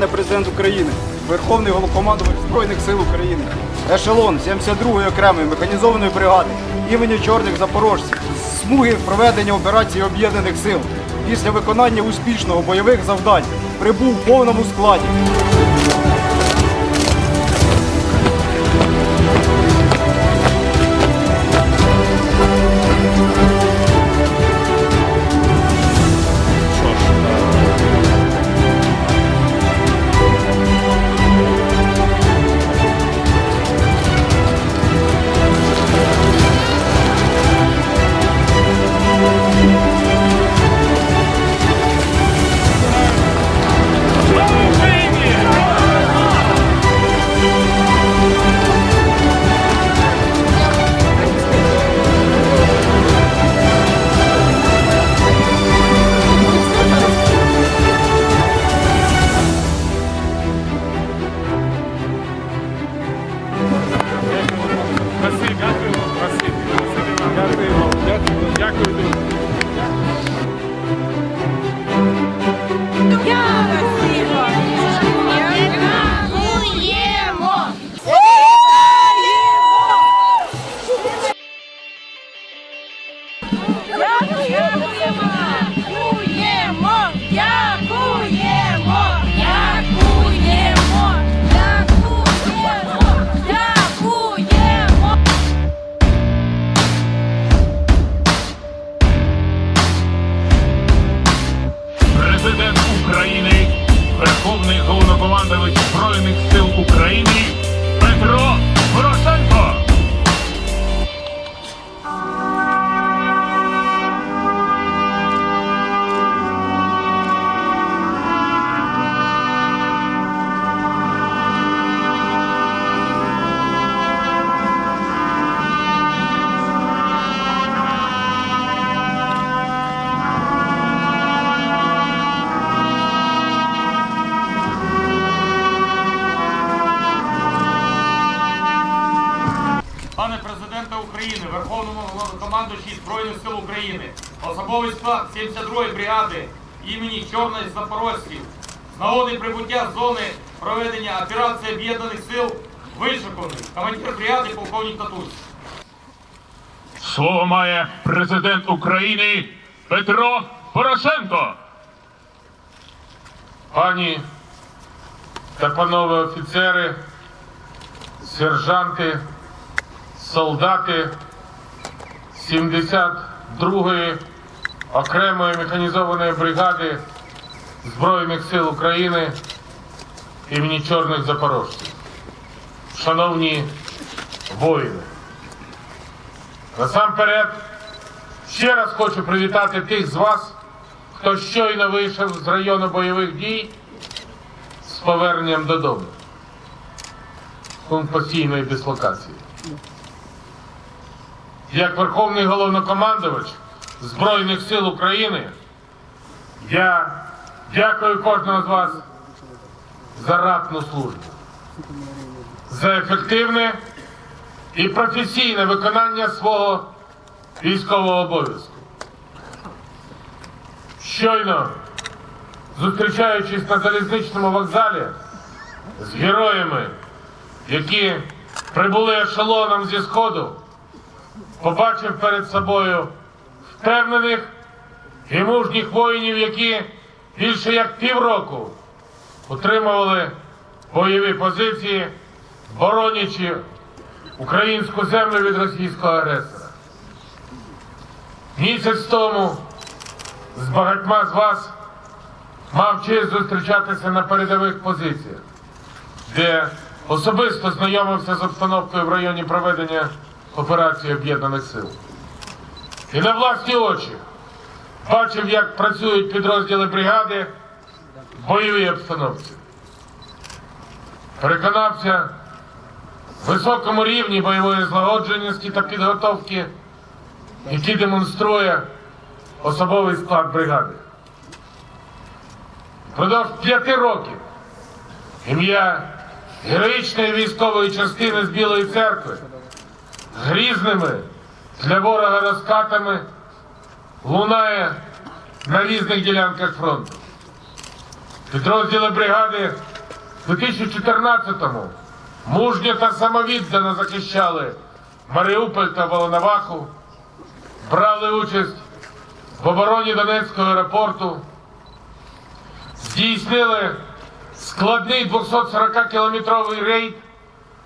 Пане президент України, Верховний Головкомандувач Збройних сил України, ешелон 72-ї окремої механізованої бригади імені Чорних Запорожців. Смуги проведення операції Об'єднаних сил. Після виконання успішного бойових завдань прибув в повному складі. України, Верховному Головнокомандуючий Збройних сил України, особовий склад 72-ї бригади імені Чорної Запорожців з нагоди прибуття зони проведення операції Об'єднаних сил вишиканий командир бригади полковник Татусь. Слово має президент України Петро Порошенко. Пані та панове офіцери, сержанти, солдати 72-ї окремої механізованої бригади Збройних сил України імені Чорних Запорожців. Шановні воїни, насамперед ще раз хочу привітати тих з вас, хто щойно вийшов з району бойових дій з поверненням додому. Пункт постійної дислокації. Як Верховний головнокомандувач Збройних сил України, я дякую кожному з вас за ратну службу, за ефективне і професійне виконання свого військового обов'язку. Щойно, зустрічаючись на залізничному вокзалі з героями, які прибули ешелоном зі Сходу, побачив перед собою впевнених і мужніх воїнів, які більше як півроку утримували бойові позиції, боронячи українську землю від російського агресора. Місяць тому з багатьма з вас мав честь зустрічатися на передових позиціях, де особисто знайомився з обстановкою в районі проведення операції Об'єднаних Сил. І на власні очі бачив, як працюють підрозділи бригади в бойовій обстановці. Переконався в високому рівні бойової злагодженості та підготовки, який демонструє особовий склад бригади. Продовж п'яти років ім'я героїчної військової частини з Білої церкви грізними для ворога розкатами лунає на різних ділянках фронту. Підрозділи бригади в 2014-му мужньо та самовіддано захищали Маріуполь та Волноваху, брали участь в обороні Донецького аеропорту, здійснили складний 240-кілометровий рейд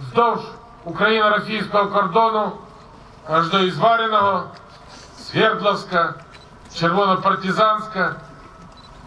вздовж Україно-російського кордону аж до Ізвариного, Свердловська, Червонопартизанська,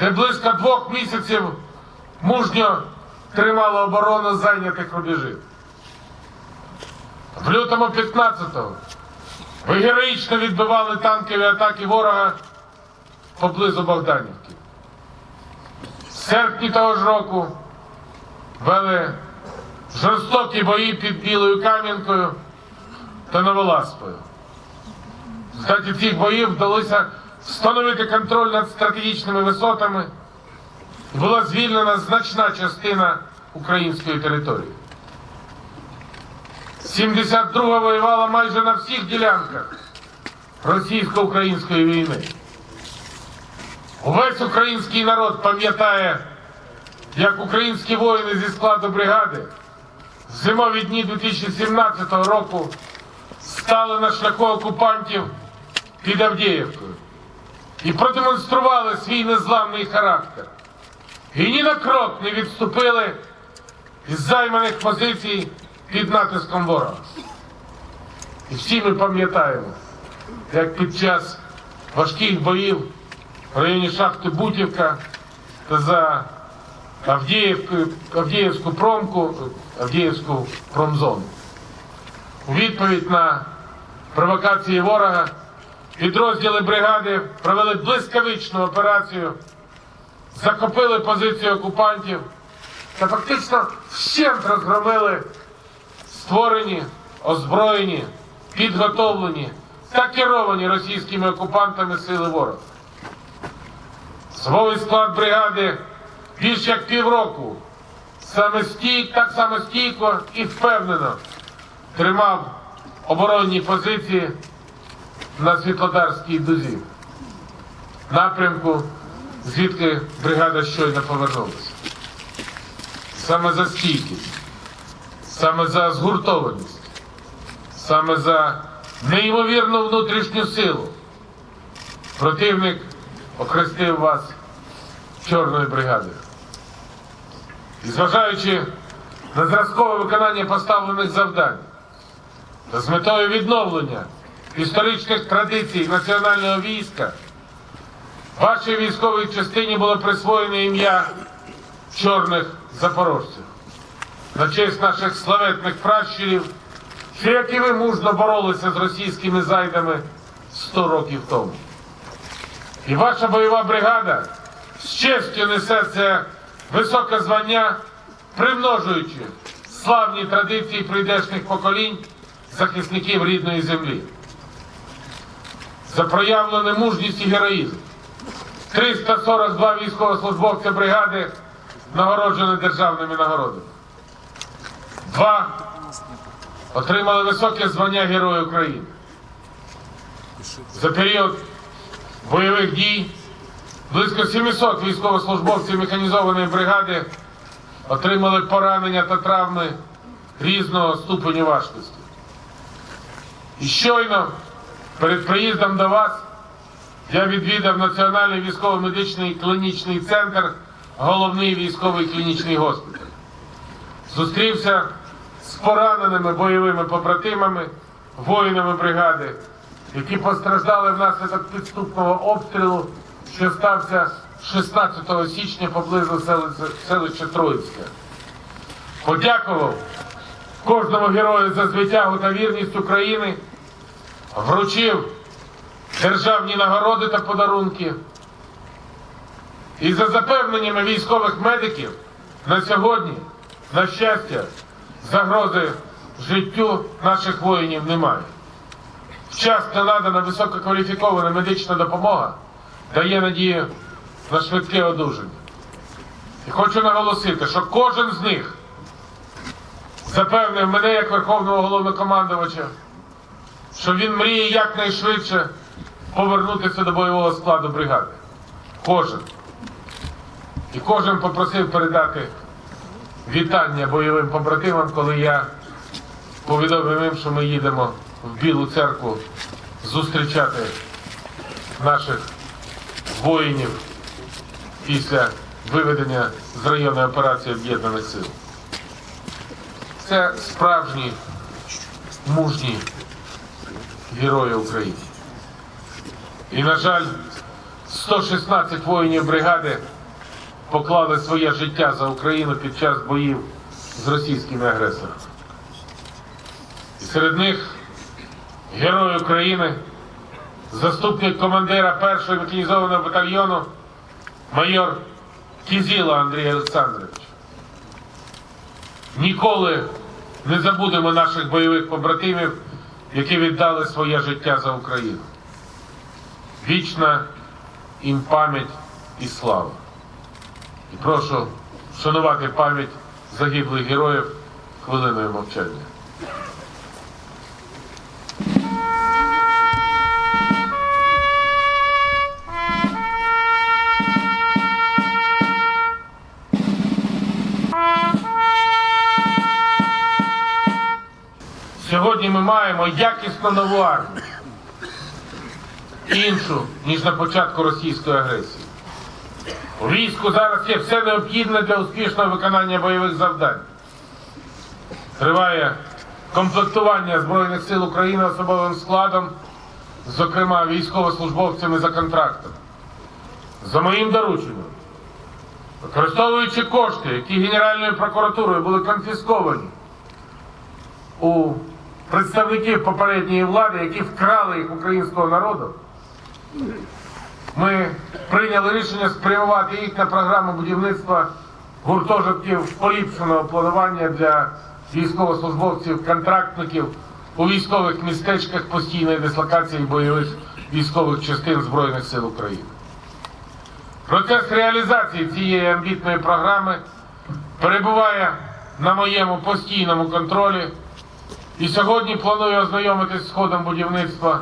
де близько двох місяців мужньо тримала оборону зайнятих рубежів. В лютому 15-го ви героїчно відбивали танкові атаки ворога поблизу Богданівки. В серпні того ж року вели жорстокі бої під Білою Кам'янкою та Новоласпою. В результаті цих боїв вдалося встановити контроль над стратегічними висотами була звільнена значна частина української території. 72 воювала майже на всіх ділянках російсько-української війни. Увесь український народ пам'ятає, як українські воїни зі складу бригади зимові дні 2017 року стали на шляху окупантів під Авдіївкою і продемонстрували свій незламний характер. І ні на крок не відступили із займаних позицій під натиском ворога. І всі ми пам'ятаємо, як під час важких боїв в районі шахти Бутівка та за Авдіївкою, Авдіївську промку, Авдіївську промзону. У відповідь на провокації ворога підрозділи бригади провели блискавичну операцію, захопили позиції окупантів та фактично вщент розгромили створені, озброєні, підготовлені та керовані російськими окупантами сили ворога. Свой склад бригади більш як півроку саме стій, так само стійко і впевнено тримав оборонні позиції на Світлодарській дузі, напрямку, звідки бригада щойно повернулася. Саме за стійкість, саме за згуртованість, саме за неймовірну внутрішню силу. Противник окрестив вас чорною бригадою. Зважаючи на зразкове виконання поставлених завдань та з метою відновлення історичних традицій національного війська, вашій військовій частині було присвоєне ім'я чорних запорожців на честь наших славетних пращурів, що як і ви мужно боролися з російськими зайдами 100 років тому. І ваша бойова бригада з честю несе це високе звання, примножуючи славні традиції прийдешніх поколінь захисників рідної землі. За проявлену мужність і героїзм 342 військовослужбовця бригади нагороджені державними нагородами. Два отримали високе звання Героя України. За період бойових дій близько 700 військовослужбовців механізованої бригади отримали поранення та травми різного ступеню важкості. І щойно перед приїздом до вас я відвідав Національний військово-медичний клінічний центр, головний військовий клінічний госпіталь. Зустрівся з пораненими бойовими побратимами, воїнами бригади, які постраждали внаслідок підступного обстрілу, що стався 16 січня поблизу селища, Троїцьке. Подякував кожному герою за звитягу та вірність України, вручив державні нагороди та подарунки. І за запевненнями військових медиків на сьогодні, на щастя, загрози життю наших воїнів немає. Вчасно надана висококваліфікована медична допомога дає надію на швидке одужання. І хочу наголосити, що кожен з них запевнив мене як Верховного головнокомандувача, що він мріє якнайшвидше повернутися до бойового складу бригади. Кожен. І кожен попросив передати вітання бойовим побратимам, коли я повідомив їм, що ми їдемо в Білу церкву зустрічати наших воїнів після виведення з районної операції Об'єднаних Сил. Це справжні мужні герої України. І, на жаль, 116 воїнів бригади поклали своє життя за Україну під час боїв з російськими агресорами. І серед них герой України, заступник командира першого механізованого батальйону, майор Кізіла Андрій Олександрович. Ніколи не забудемо наших бойових побратимів, які віддали своє життя за Україну. Вічна їм пам'ять і слава. І прошу вшанувати пам'ять загиблих героїв хвилиною мовчання. Ми маємо якісно нову армію. Іншу, ніж на початку російської агресії. У війську зараз є все необхідне для успішного виконання бойових завдань. Триває комплектування Збройних сил України особовим складом, зокрема військовослужбовцями за контрактом. За моїм дорученням, використовуючи кошти, які Генеральною прокуратурою були конфісковані у представників попередньої влади, які вкрали їх українського народу, ми прийняли рішення спрямувати їх на програму будівництва гуртожитків поліпшеного планування для військовослужбовців, контрактників у військових містечках постійної дислокації бойових військових частин Збройних сил України. Процес реалізації цієї амбітної програми перебуває на моєму постійному контролі. І сьогодні планую ознайомитись з ходом будівництва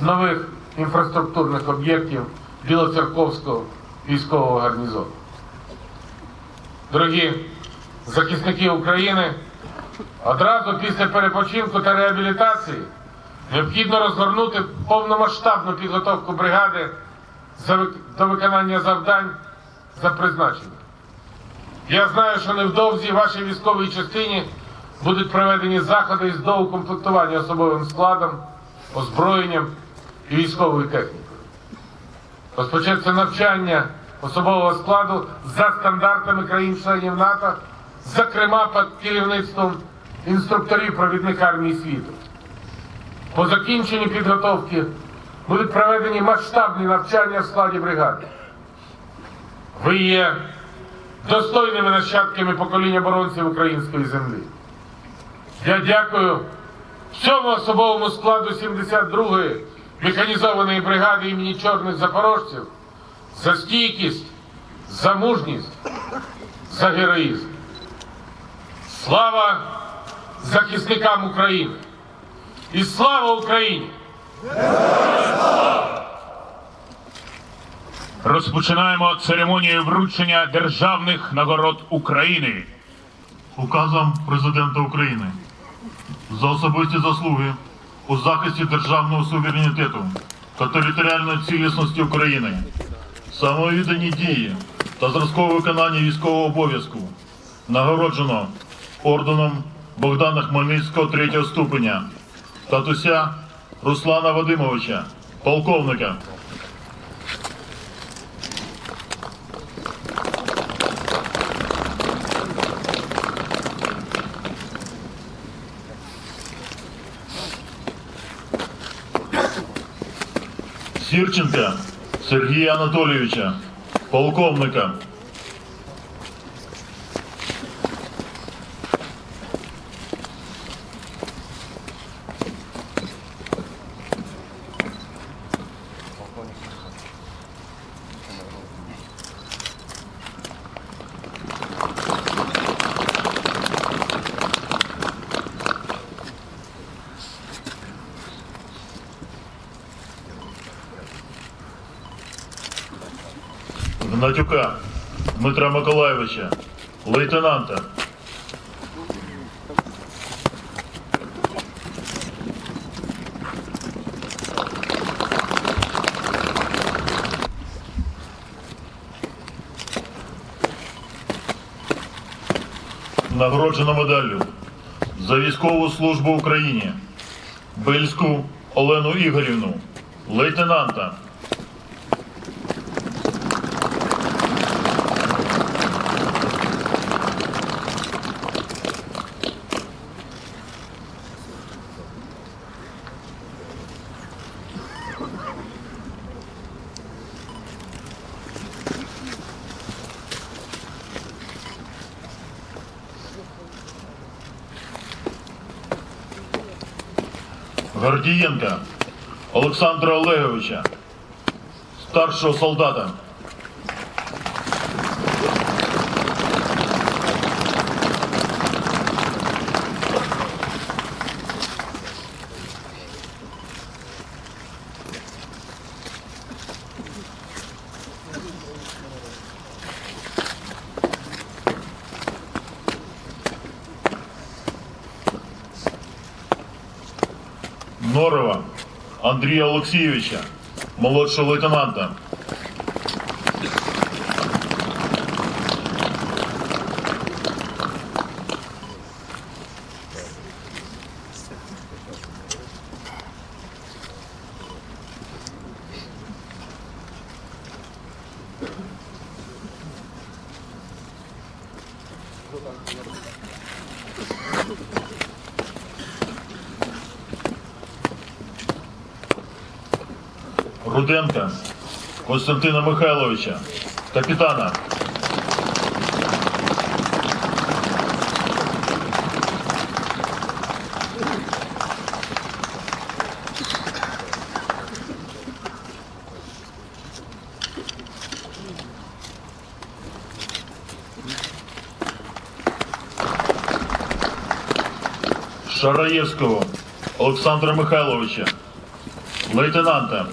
нових інфраструктурних об'єктів Білоцерковського військового гарнізону. Дорогі захисники України, одразу після перепочинку та реабілітації необхідно розгорнути повномасштабну підготовку бригади до виконання завдань за призначенням. Я знаю, що невдовзі вашій військовій частині будуть проведені заходи із доукомплектування особовим складом, озброєнням і військовою технікою. Розпочнеться навчання особового складу за стандартами країн-членів НАТО, зокрема під керівництвом інструкторів провідних армій світу. По закінченні підготовки будуть проведені масштабні навчання в складі бригади. Ви є достойними нащадками покоління оборонців української землі. Я дякую всьому особовому складу 72-ї механізованої бригади імені Чорних Запорожців за стійкість, за мужність, за героїзм. Слава захисникам України! І слава Україні! Розпочинаємо церемонію вручення державних нагород України. Указом Президента України за особисті заслуги у захисті державного суверенітету та територіальної цілісності України, самовіддані дії та зразкове виконання військового обов'язку нагороджено орденом Богдана Хмельницького третього ступеня, татуся Руслана Вадимовича, полковника. Сірченка Сергія Анатолійовича, полковника. Гнатюка Дмитра Миколайовича, лейтенанта. Нагороджено медаллю за військову службу Україні Бельську Олену Ігорівну, лейтенанта. Гордієнка Олександра Олеговича, старшого солдата. Андрія Олексійовича, молодшого лейтенанта. Руденка Костянтина Михайловича, капітана. Шараєвського Олександра Михайловича, лейтенанта.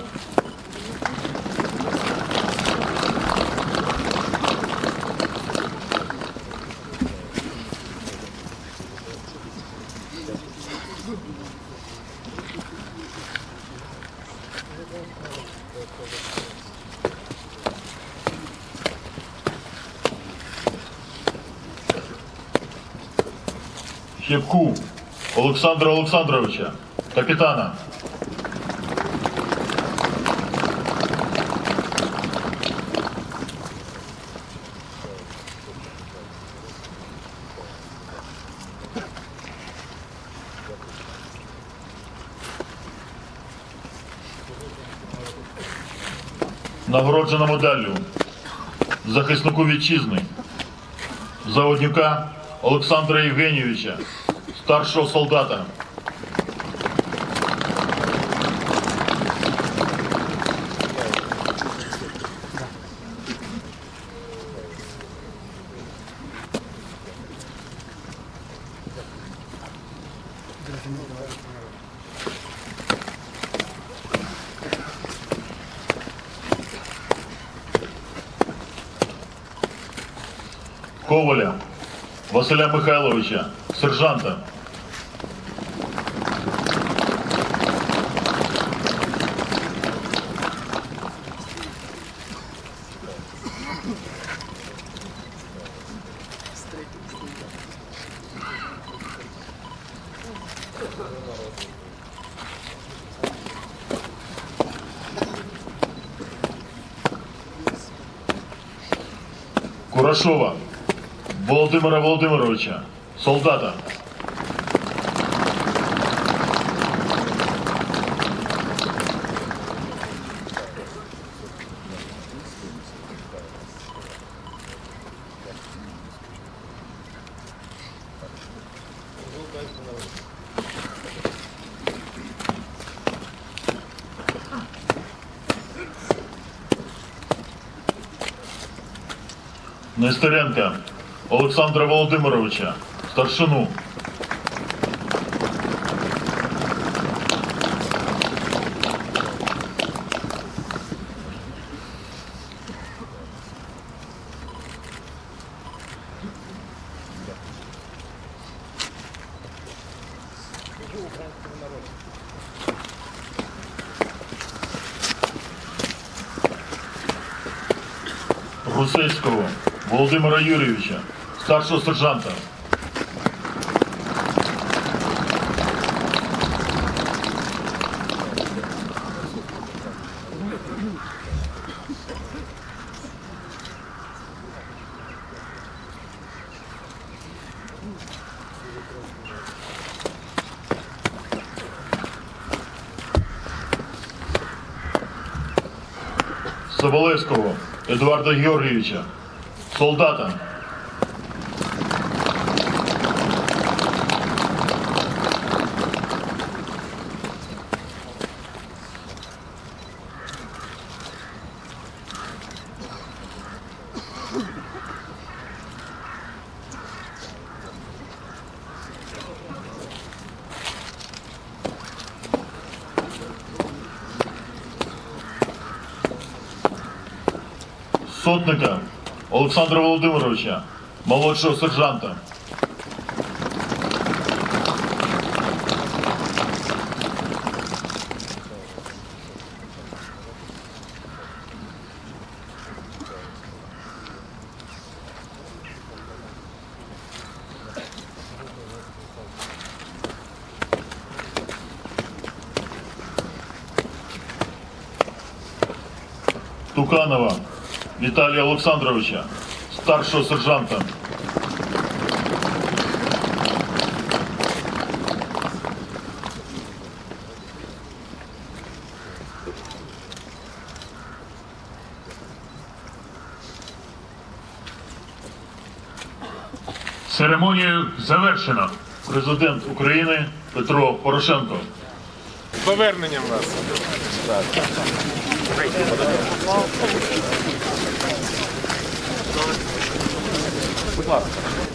Щепку Олександра Олександровича, капітана. Нагороджена медаллю захиснику вітчизни Заводнюка Олександра Євгенійовича, старшого солдата. Василя Михайловича, сержанта. Курашова Володимира Володимировича, солдата. Нестеренко Олександра Володимировича, старшину. Русецького Володимира Юрійовича, старшого сержанта. Соболевського Едуарда Георгійовича, солдата. Сотника Олександра Володимировича, молодшого сержанта. Віталія Олександровича, старшого сержанта. Церемонію завершено. Президент України Петро Порошенко. З поверненням вас. Будь ласка.